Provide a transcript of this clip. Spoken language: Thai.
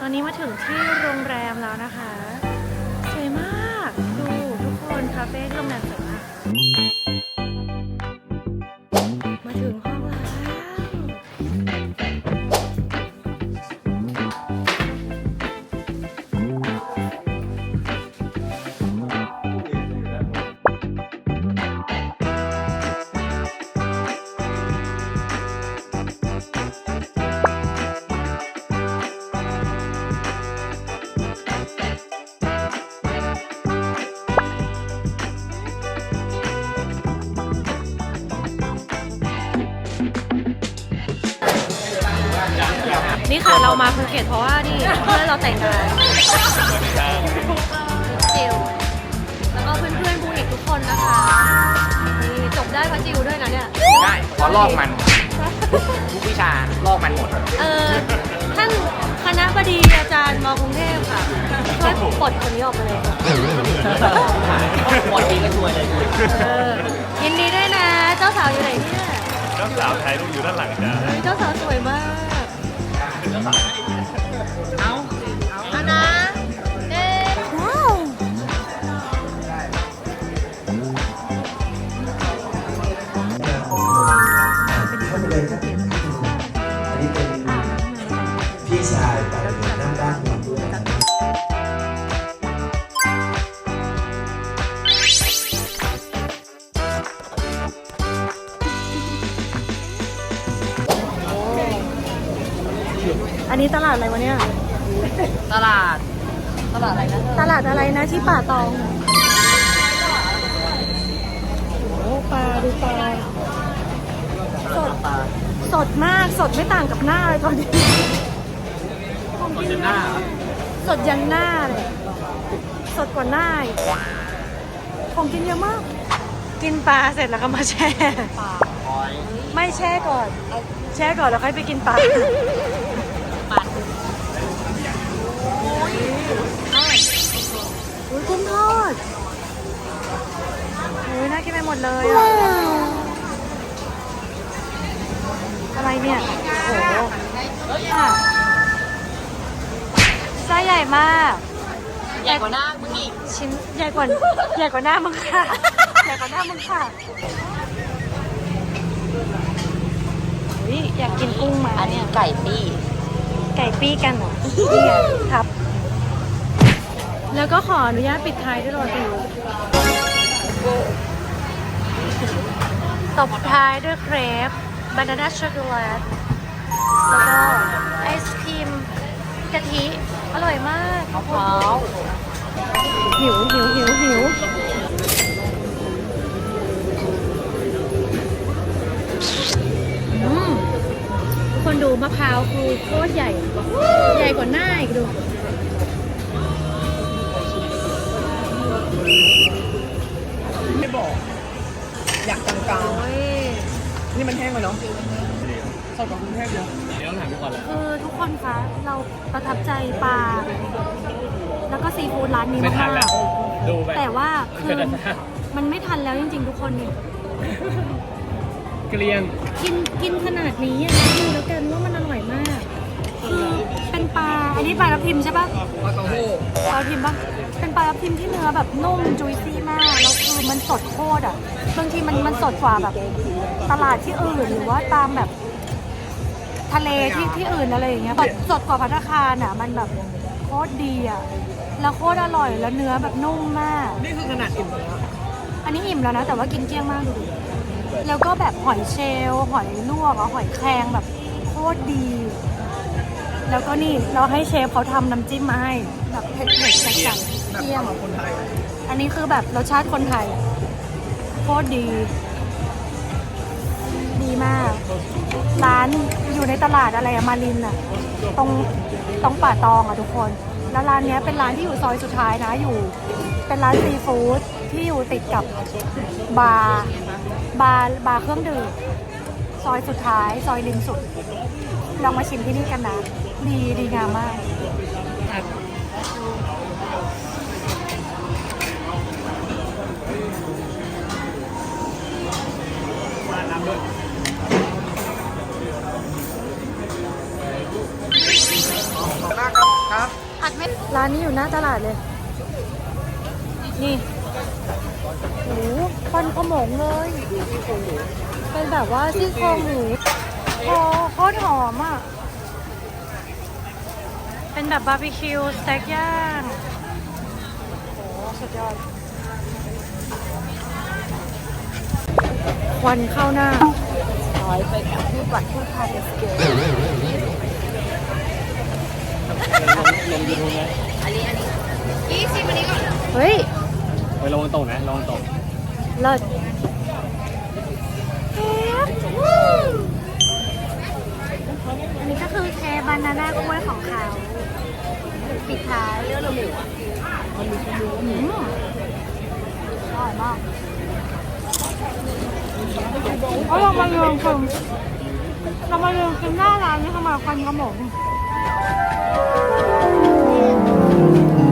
ตอนนี้มาถึงที่โรงแรมแล้วนะคะ สวยมาก ดูทุกคนคาเฟ่ที่โรงแรมสวย นี่ค่ะเรามาภูเก็ตเพราะว่านี่เพื่อนเราแต่งงานจิวแล้วก็เพื่อนๆภูเก็ตทุกคนนะคะนี่จบได้เพราะจิวด้วยนะเนี่ย ได้เพราะลอกมันทุกวิชาลอกมันหมด เออท่านคณะบดีอาจารย์มกรุงเทพค่ะช่วยปลดคนนี้ออกมาเลยค่ะหมดทีก็ช่วยเลยเออยินดีด้วยนะ เจ้าสาวอยู่ไหนเนี่ย เจ้าสาวถ่ายรูปอยู่ด้านหลังจ้าเจ้าสาวสวยมาก เอา นนี้ตลาดอะไรวะเนี่ย ตลาด ตลาดอะไรนะตลาดอะไรนะที่ป่าตองโอ้ปลาดูปลาสดสดมากสดไม่ต่างกับหน้าเลยตอนนี้ของกินหน้า สดยันหน้าเลยสดกว่าหน้าอีกของกินเยอะมาก กินปลาเสร็จแล้วก็มาแช่ไม่แช่ก่อน แช่ก่อนแล้วค่อยไปกินปลา อุ้ยกุ้งทอดอุ้ยน่ากินไปหมดเลยอะอะไรเนี่ยโอ้โหอะไส้ใหญ่มาก ใหญ่กว่าหน้ามึงอีกชิ้นใหญ่กว่าใหญ่กว่าหน้ามึงค่ะ ใหญ่กว่าหน้ามึงค่ะอุ๊ยอยากกินกุ้งมาอันนี้ไก่ปี้ ไก่ปี้กันเหรอนี่ไงครับ แล้วก็ขออนุญาตปิดท้ายด้วยโรตีตบท้ายด้วยเครปบานาน่าช็อกโกแลตแล้วก็ไอศครีมกะทิ อร่อยมากมะพร้าวหิวหิวหิวหิว ดูมะพร้าวคือโคตรใหญ่ ใหญ่กว่าหน้าอีกดู ไม่บอก อยากกลางโอ้ยๆนี่มันแห้งไปเนาะสดกว่ากรุงเทพเยอะเดี๋ยวถามไปก่อนเลยคือทุกคนคะเราประทับใจปลาแล้วก็ซีฟู้ดร้านนี้ไม่ทัมานแล้วกดูไป ๆแต่ว่าคือเป็นอะไรมันไม่ทันแล้วจริงๆทุกคนเนี่ย เกลียง กินกินขนาดนี้อะดูแล้วกันว่ามันอร่อยมาก คือเป็นปลา อันนี้ปลาทับทิมใช่ปะปลาเต้าหู้ปลาทับทิมปะเป็นปลาทับทิมที่เนื้อแบบนุ่มจุยซี่มาก แล้วคือมันสดโคตรอะ บางทีมันมันสดกว่าแบบ ตลาดที่อื่นหรือว่าตามแบบ ทะเลที่ที่อื่นอะไรอย่างเงี้ยแบบสดกว่าพัตตาคารอะ มันแบบโคตรดีอะ แล้วโคตรอร่อยแล้วเนื้อแบบนุ่มมาก นี่คือขนาดอิ่มแล้วอันนี้อิ่มแล้วนะ แต่ว่ากินเกลี้ยงมากดูดิ แล้วก็แบบหอยเชลล์หอยลวกหอยแครงแบบโคตรดี แล้วก็นี่เราให้เชฟเขาทำน้ำจิ้มมาให้แบบเผ็ดๆจัดๆเกลี้ยงคนไทยอันนี้คือแบบรสชาติคนไทยโคตรดี ดีมาก ร้านอยู่ในตลาดอะไรอะมารินอะตรงตรงป่าตองอะทุกคน แล้วร้านเนี้ยเป็นร้านที่อยู่ซอยสุดท้ายนะอยู่ เป็นร้านซีฟู้ดที่อยู่ติดกับบาร์บาร์บาร์เครื่องดื่มซอยสุดท้าย ซอยริมสุด ลองมาชิมที่นี่กันนะ ดีดีงามมากมากครับร้านนี้อยู่หน้าตลาดเลย นี่โอ้โหควันขโมงเลย เป็นแบบว่าซี่โครงหมูคอโคตรหอมอะ เป็นแบบบาร์บีคิวสเต็กย่างโอ้โหสุดยอด ควันเข้าหน้าถอยไปกับผู้บัตรผู้พาเดสเกล ลงยูทูบไหมเฮ้ยไประวังตกนะระวังตกเลิศอันนี้ก็คือเทบานาน่ากล้วยของเขาปิดท้ายเลือดหมูมันมีหมูอืมอร่อยมากเอาเรามาเรืองกินเรามาเรืองกินหน้าร้านนี้ทำไมควันขโมง Thank you.